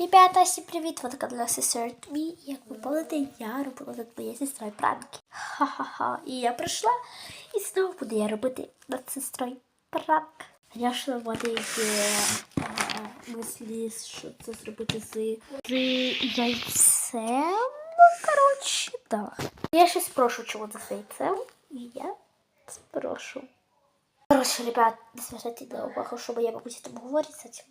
Ребята, всім привіт! Вот канал Sister Me. Як ви пам'ятаєте, я робила над моєю сестрою пранки. Ха-ха-ха. І я прийшла і знову буду я робити над сестрою пранк. Звісно, в мене мислі, що це зробити з яйцем. Коротше, так. Я ще спрошу, чого це з яйцем. І я спрошу. Короче, ребят, не зважайте на увагу, що моя бабуся там говорить, за цим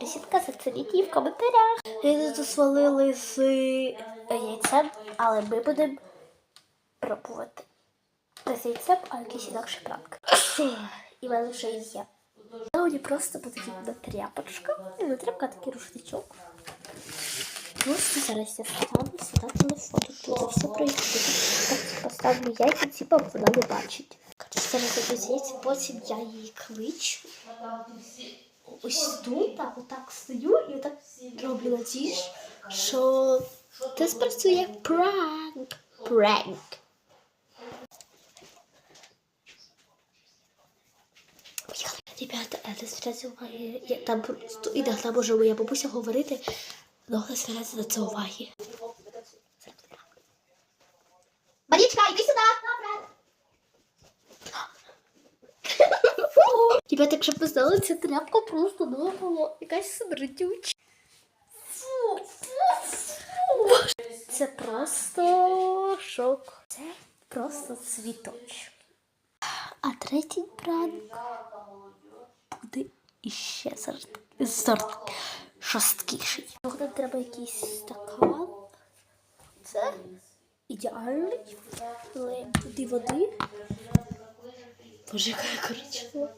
ресітка зацініть в коментарях. Ми тут свалили з яйцем, але ми будемо пробувати. Не з яйцем, а якийсь інакший пранк. І в мене вже є. Мені просто потрібна тряпочка. Не тряпка, такий рушничок. Просто зараз я стану сюди телефон. Тут все проїхати. Поставлю яйця, типа вона не бачить. Зараз я буду яйця, потім я її кличу. Ось тут, так, отак стою і отак роблю надіж, що це спрацює пранк. Пранк. Ребята, не звертайте уваги. Я там просто іноді може моя бабуся говорити, але звертайте на це уваги. Марічка, іди сюди. Ребята, якщо ви знали, ця тряпка просто довго якась смердюча. Фу, фу, фу. Це просто шок. Це просто цвіточок. А третій пранк буде іще шосткіший. Нам треба якийсь стакан. Це ідеальний. Туди води. Боже, яка коричнева.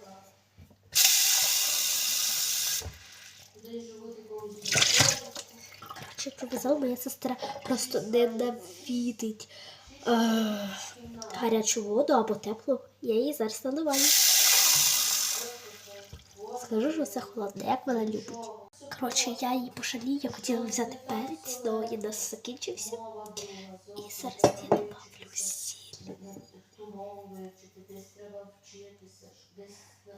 Короче, моя сестра просто ненавидить е, гарячу воду або теплу. Я її зараз наливаю. Скажу, що це холодне, як вона любить. Коротше, я її пошалію, я хотіла взяти перець, але він нас закінчився. І зараз я добавлю сіль.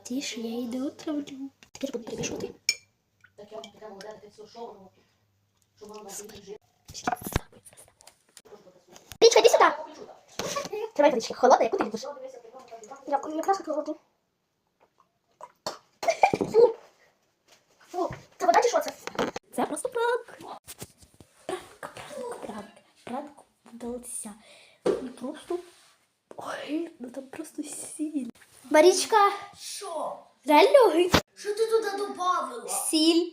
Тише, я її не отравлю. Тепер буду перемішувати. Річка, іди сюди. Тримай водички. Холодна, яку ти любиш? Дякую, якраз як холодну. Фу. Фу. Це вода чи що це? Це просто пранк. Пранк, пранк, пранк. Вдалося. І просто... Ой, ну там просто сіль. Марічка, Що? реально. Що ти туди додавила? Сіль.